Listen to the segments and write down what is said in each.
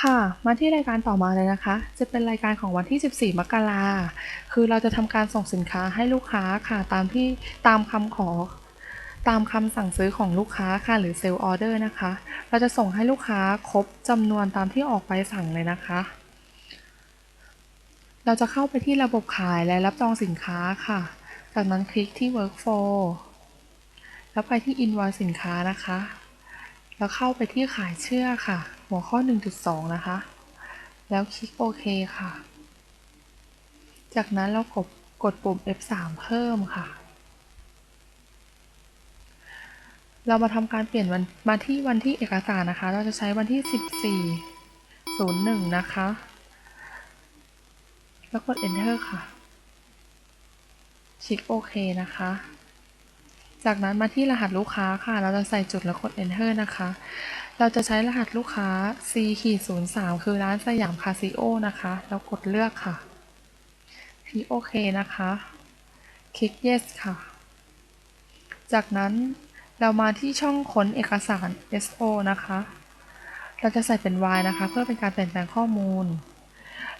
ค่ะ มาที่รายการต่อมาเลยนะคะ จะเป็นรายการของวันที่ 14 มกราคือเราจะทำการส่งสินค้าให้ลูกค้าค่ะตามที่ตามคำขอ ตามคำสั่งซื้อของลูกค้าค่ะหรือเซลล์ออเดอร์นะคะ เราจะส่งให้ลูกค้าครบจำนวนตามที่ออกใบสั่งเลยนะคะ เราจะเข้าไปที่ระบบขายและรับจองสินค้าค่ะ จากนั้นคลิกที่ workflow แล้วไปที่ invoice สินค้านะคะ แล้วเข้าไปที่ขายเชื่อค่ะ หัวข้อ 1.2 นะคะ แล้วคลิกโอเคค่ะ จากนั้นเรากดกดปุ่ม F3 เพิ่มค่ะ เรามาทำการเปลี่ยนวันมาที่วันที่เอกสารนะคะ เราจะใช้วันที่ 14 01 นะคะ แล้วกด Enter ค่ะ คลิกโอเคนะคะ จากนั้นมาที่รหัสลูกค้าค่ะ เราจะใส่จุดแล้วกด Enter นะคะ เราจะใช้รหัสลูกค้า C 03คือร้านสยามคาซิโอนะคะ แล้วกดเลือกค่ะคลิกโอเคนะคะ คลิก Yes ค่ะ จากนั้นเรามาที่ช่องค้นเอกสาร SO นะคะ เราจะใส่เป็น Y นะคะ เพื่อเป็นการเปลี่ยนแปลงข้อมูล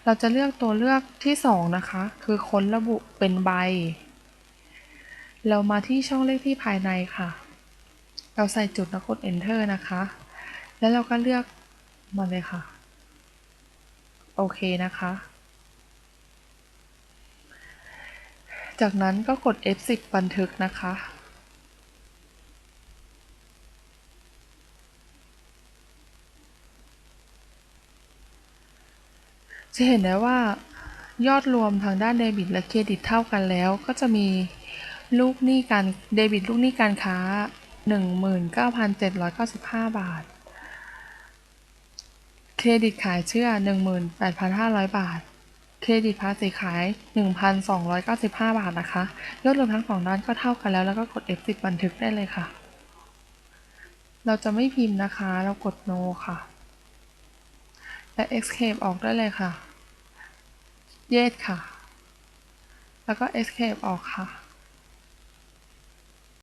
เราจะเลือกตัวเลือกที่ 2 นะคะ คือค้นระบุเป็นใบ เรามาที่ช่องเลขที่ภายในค่ะ เราใส่จุดแล้วกด enter นะคะ แล้วเราก็เลือกมาเลยค่ะ โอเคนะคะ จากนั้นก็กด F10 บันทึกนะคะ จะเห็นได้ว่ายอดรวมทางด้านเดบิตและเครดิตเท่ากันแล้ว ก็จะมีลูกหนี้การเดบิตลูกหนี้การค้า 19,795 บาท เครดิตขายเชื่อ 18,500 บาท เครดิตภาษีขาย 1,295 บาทนะคะ ยอดรวมทั้งสองด้านก็เท่ากันแล้ว แล้วก็กด F10 บันทึกได้เลยค่ะ เราจะไม่พิมพ์นะคะ เรากด no ค่ะ และ escape ออกได้เลยค่ะ yes ค่ะ แล้วก็ escape ออกค่ะ